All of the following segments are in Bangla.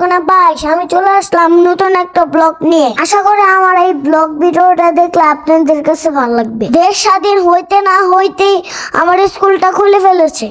বাইশ আমি চলে আসলাম নতুন একটা ব্লগ নিয়ে। আশা আমার এই ব্লগ ভিডিওটা দেখলে আপনাদের কাছে ভালো লাগবে। দেশ স্বাধীন হইতে না হইতেই আমার স্কুলটা খুলে ফেলেছে।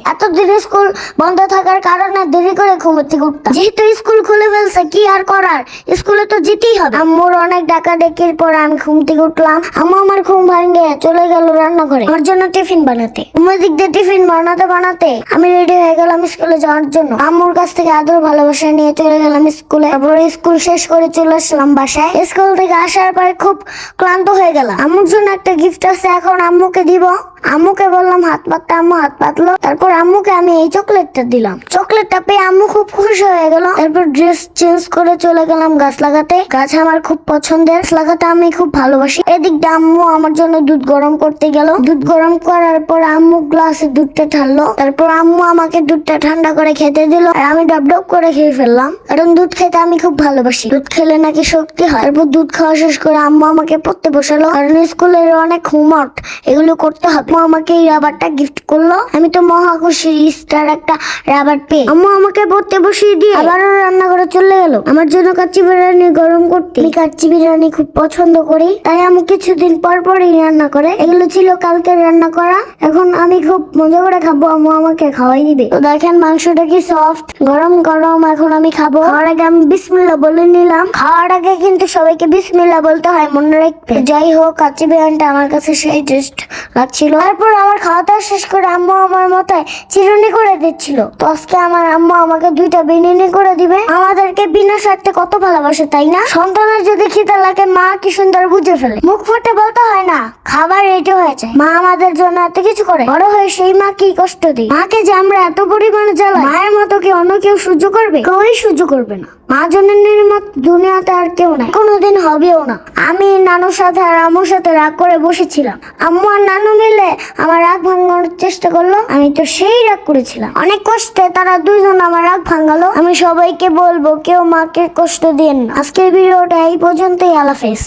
স্কুল বন্ধ থাকার কারণে দেরি করে ঘুমোতে উঠতাম। যেহেতু স্কুল খুলে ফেলছে, কি আর করার? স্কুলে তো যেতেই হবে। আম্মুর অনেক ডাকা ডেকির পর আমি ঘুম থেকে উঠলাম। আম্মু আমার ঘুম ভাঙে চলে গেল রান্নাঘরে। আমার জন্য টিফিন বানাতে। দিক দিয়ে টিফিন বানাতে বানাতে আমি রেডি হয়ে গেলাম স্কুলে যাওয়ার জন্য। আম্মুর কাছ থেকে আদর ভালোবাসা নিয়ে চলে গেলাম স্কুলে। তারপরে স্কুল শেষ করে চলে আসলাম বাসায়। স্কুল থেকে আসার পরে খুব ক্লান্ত হয়ে গেলাম। আম্মুর জন্য একটা গিফট আছে, এখন আম্মুকে দিব। আম্মুকে বললাম, হাত পাততে আম্মু হাত পাতলো। তারপর আম্মুকে আমি এই চকলেটটা দিলাম। চকলেটটা পেয়ে আম্মু খুব খুশি হয়ে গেল। তারপর ড্রেস চেঞ্জ করে চলে গেলাম গাছ লাগাতে। গাছ আমার খুব পছন্দের। গাছ লাগাতে আমি খুব ভালোবাসি। এদিক দিয়ে আম্মু আমার জন্য দুধ গরম করতে গেল। দুধ গরম করার পর আম্মু গ্লাসে দুধটা ঢাললো। তারপর আম্মু আমাকে দুধটা ঠান্ডা করে খেতে দিল। আর আমি ডব ডব করে খেয়ে ফেললাম। কারণ দুধ খেতে আমি খুব ভালোবাসি। দুধ খেলে নাকি শক্তি হয়। তারপর দুধ খাওয়া শেষ করে আম্মু আমাকে পড়তে বসালো। কারণ স্কুলের অনেক হোমওয়ার্ক এগুলো করতে হবে। আম্মু আমাকে এই রাবারটা গিফট করল। আমি তো মহা খুশি স্টার একটা রাবার পেয়ে। আম্মু আমাকে পড়তে বসিয়ে দিয়ে আবারও রান্না করে চলে গেল। আমার জন্য কাচ্চি বিরিয়ানি গরম করতে। আমি কাচ্চি বিরিয়ানি খুব পছন্দ করি। তাই আমি কিছুদিন পর পরই রান্না করে, এগুলো ছিল কালকে রান্না করা। এখন আমি খুব মজা করে খাব, আম্মু আমাকে খাওয়াই দিবে। তো দেখেন মাংসটা কি সফট গরম গরম, এখন আমি খাব। খাওয়ার আগে আমি বিসমিল্লা বলে নিলাম। খাওয়ার আগে কিন্তু সবাইকে বিসমিল্লা বলতে হয়, মনে রাখবে যাই হোক, কাচ্চি বিরিয়ানিটা আমার কাছে সেই টেস্ট লাগছিল। তারপর আমার খাওয়া দাওয়া শেষ করে আম্মু আমার মাথায় চিরুনি করে দিচ্ছিল। তো আজকে আমার আম্মু আমাকে দুইটা বিরিয়ানি করে দিবে। আমাদেরকে বিনা স্বার্থে কত ভালোবাসে, তাই না? সন্তানের যদি খিদে লাগে, মা কি সুন্দর বুঝে ফেলে। মুখ ফুটে বলতে হয় না, খাবার রেডি হয়ে যায়। মা আমাদের জন্য এত কিছু করে। বড় হয়ে সেই মা কি কষ্ট দিই মাকে যে আমরা এত পরিমাণে জ্বালাই, মায়ের মতো অন্য কেউ সহ্য করবে? কেউই সহ্য করবে না। মা জননীর মত দুনিয়াতে আর কেউ নাই। কোনোদিন হবেও না। আমি নানুর সাথে আর আম্মুর সাথে রাগ করে বসেছিলাম। আম্মু আর নানু মিলে আমার রাগ ভাঙানোর চেষ্টা করল। আমি তো সেই রাগ করেছিলাম। অনেক কষ্টে তারা দুইজন আমার রাগ ভাঙালো। আমি সবাইকে বলব, কেউ মাকে কষ্ট দিন আজকের ভিডিওটা এই পর্যন্তই। আলাফেজ